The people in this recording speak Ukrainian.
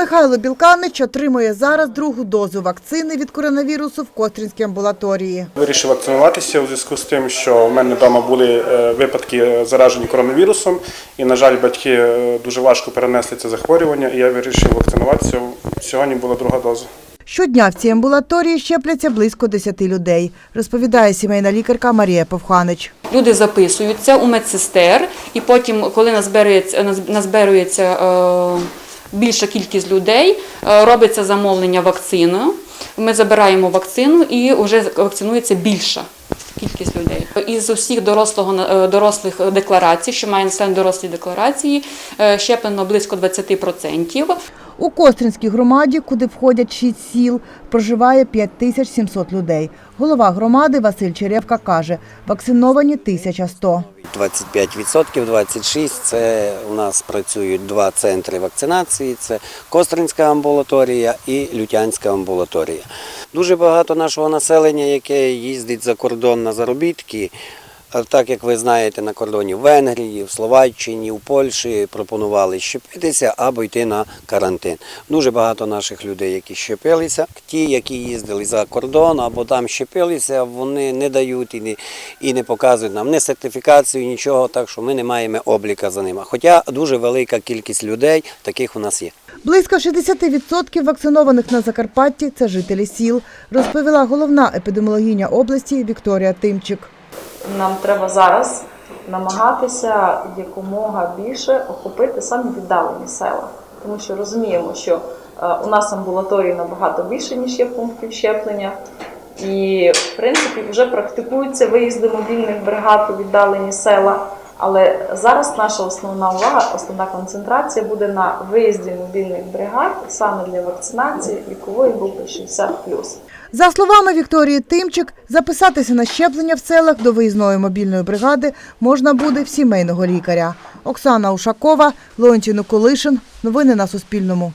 Михайло Білканич отримує зараз другу дозу вакцини від коронавірусу в Костринській амбулаторії. Вирішив вакцинуватися у зв'язку з тим, що в мене вдома були е, випадки заражені коронавірусом, і, на жаль, батьки е, дуже важко перенесли це захворювання, і я вирішив вакцинуватися. Сьогодні була друга доза. Щодня в цій амбулаторії щепляться близько 10 людей, розповідає сімейна лікарка Марія Повханич. Люди записуються у медсестер, і потім, коли назберується, наз- назберується е, більша кількість людей, е, робиться замовлення вакциною. Ми забираємо вакцину і вже вакцинується більша кількість людей. Із усіх дорослого, е, дорослих декларацій, що має населення дорослі декларації, е, щеплено близько 20%. У Костринській громаді, куди входять шість сіл, проживає 5700 людей. Голова громади Василь Черевка каже, вакциновані 1100. 25%, 26% – це у нас працюють два центри вакцинації: це Костринська амбулаторія і Лютянська амбулаторія. Дуже багато нашого населення, яке їздить за кордон на заробітки. Так як ви знаєте, на кордоні в Венгрії, в Словаччині, в Польщі пропонували щепитися або йти на карантин. Дуже багато наших людей, які щепилися. Ті, які їздили за кордон або там щепилися, вони не дають і не, і не показують нам ні сертифікацію, нічого, так що ми не маємо обліка за ними. Хоча дуже велика кількість людей таких у нас є. Близько 60% вакцинованих на Закарпатті – це жителі сіл, розповіла головна епідеміологиня області Вікторія Тимчик. Нам треба зараз намагатися якомога більше охопити самі віддалені села, тому що розуміємо, що е, у нас амбулаторії набагато більше, ніж є пунктів щеплення. І, в принципі, вже практикуються виїзди мобільних бригад у віддалені села. Але зараз наша основна увага, основна концентрація буде на виїзді мобільних бригад саме для вакцинації вікової групи 60+. За словами Вікторії Тимчик, записатися на щеплення в селах до виїзної мобільної бригади можна буде в сімейного лікаря. Оксана Ушакова, Леонтій Николишин. Новини на Суспільному.